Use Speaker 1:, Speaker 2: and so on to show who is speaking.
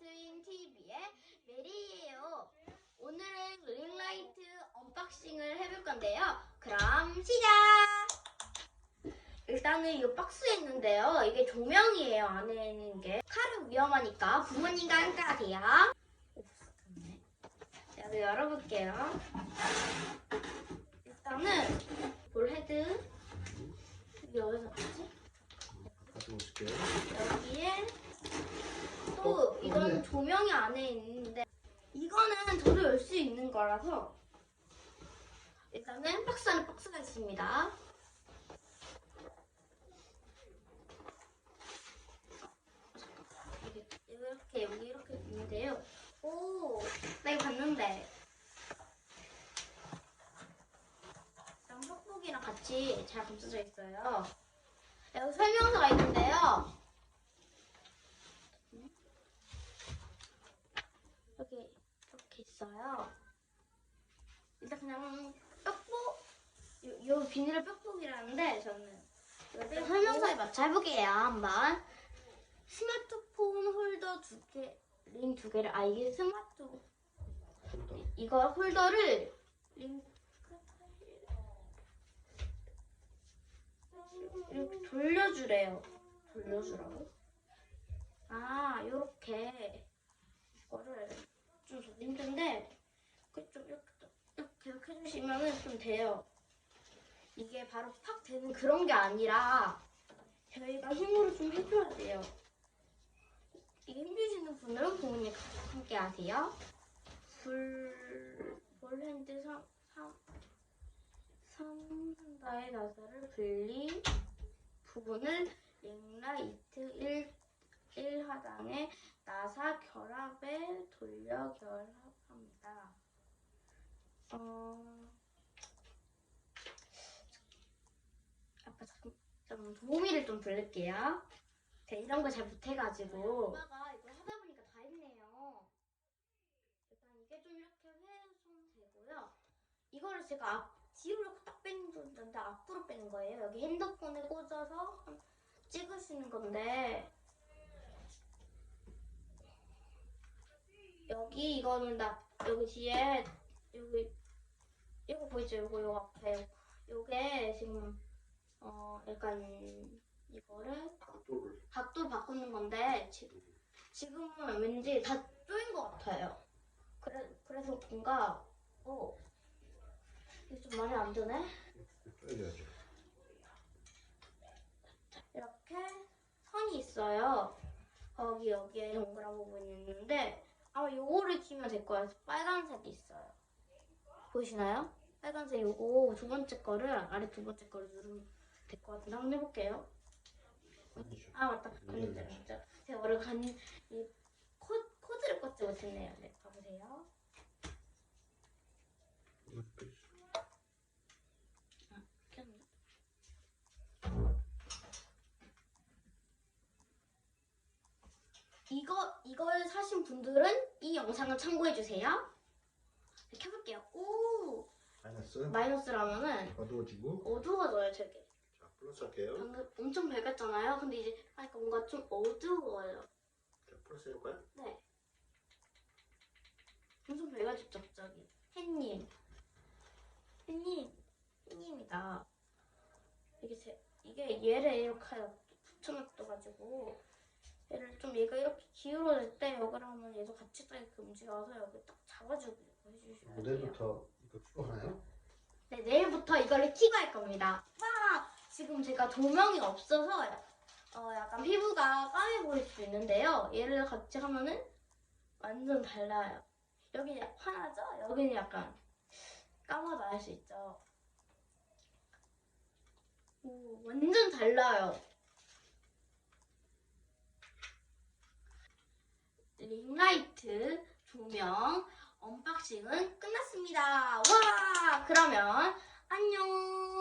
Speaker 1: 트윈 TV의 메리예요. 오늘은 링라이트 언박싱을 해볼 건데요. 그럼 시작! 일단은 이 박스에 있는데요. 이게 조명이에요. 안에 있는 게. 칼은 위험하니까 부모님과 함께 하세요. 이거 열어볼게요. 일단은 볼헤드 이게 어디서 봤지?
Speaker 2: 가지고 오실게요.
Speaker 1: 이건
Speaker 2: 없네.
Speaker 1: 조명이 안에 있는데 이거는 저도 열 수 있는 거라서 일단은 박스 안에 박스가 있습니다. 이렇게 여기 이렇게 있는데요. 오, 나 이거 봤는데. 뽁뽁이랑 같이 잘 감싸져 있어요. 여기 설명서가 있는데요. 여기 이렇게 있어요. 일단 그냥 뾱뽁 요, 요 비닐을 뾱뽁이라는데 저는 이거 설명서에 맞춰 해볼게요 한번. 스마트폰 홀더 두 개, 링 두 개를 아 이게 스마트 이거 홀더를 링크 이렇게 돌려주래요. 돌려주라고? 아, 요렇게 이거를 좀더 힘든데 그좀 이렇게 이렇게 해주시면은 좀 돼요. 이게 바로 팍 되는 그런 게 아니라 저희가 힘으로 좀 해줘야 돼요. 이게 힘주시는 분들은 부모님 함께 하세요. 불 볼핸드 3, 3 3다의 나사를 분리 부분을 링라이트 1, 1하단의 나사 결합에 돌려 결합합니다. 어... 아빠 잠깐 좀 도우미를 좀 부를게요. 제가 이런 거 잘 못해가지고 엄마가 이거 하다 보니까 다 했네요. 일단 이게 좀 이렇게 훼손되고요. 이거를 제가 앞 뒤로 딱 빼는 건데 앞으로 빼는 거예요. 여기 핸드폰에 꽂아서 찍으시는 건데 여기 이거는 나 여기 뒤에 여기 이거 보이죠? 이거 요 앞에 요게 지금 어 약간 이거를
Speaker 2: 각도를
Speaker 1: 각도 바꾸는 건데 지금 지금은 왠지 다 쪼인 것 같아요. 그래 그래서 뭔가 어 이게 좀 많이 안 되네. 이렇게 선이 있어요. 거기 여기에 동그란 부분이 있는데 아마 요거를 키면 될 거예요. 빨간색이 있어요. 보이시나요? 빨간색 요거 두 번째 거를 아래 두 번째 거를 누르면 될 것 같은데 한번 해볼게요.
Speaker 2: 아
Speaker 1: 맞다. 진짜. 제가 오늘 간이 코, 코드를 꽂지 못했네요. 네, 이걸 사신 분들은 이 영상을 참고해 주세요. 네, 켜볼게요. 오
Speaker 2: 마이너스
Speaker 1: 마이너스라면은
Speaker 2: 어두워지고
Speaker 1: 어두워져요, 되게.
Speaker 2: 자 플러스 할게요.
Speaker 1: 방금 엄청 밝았잖아요. 근데 이제 하니까 뭔가 좀 어두워요.
Speaker 2: 자 플러스 해볼까요?
Speaker 1: 네. 엄청 밝아졌죠, 갑자기. 햇님. 햇님. 햇님이다. 이게 제, 이게 얘를 이렇게 붙여놨어가지고 얘를 좀 얘가 이렇게 기울어질 때 여기를 하면 얘도 같이 딱 이렇게 움직여서 여기 딱 잡아주고 해주시면 돼요.
Speaker 2: 모델부터 이거 추가하나요?
Speaker 1: 네, 내일부터 이거를 키고 할 겁니다. 와! 지금 제가 조명이 없어서 어, 약간 피부가 까매 보일 수 있는데요. 얘를 같이 하면은 완전 달라요. 여기 환하죠? 여기는 약간 까마도 알 수 있죠. 오, 완전 달라요. 링라이트 조명 언박싱은 끝났습니다. 와! 그러면 안녕!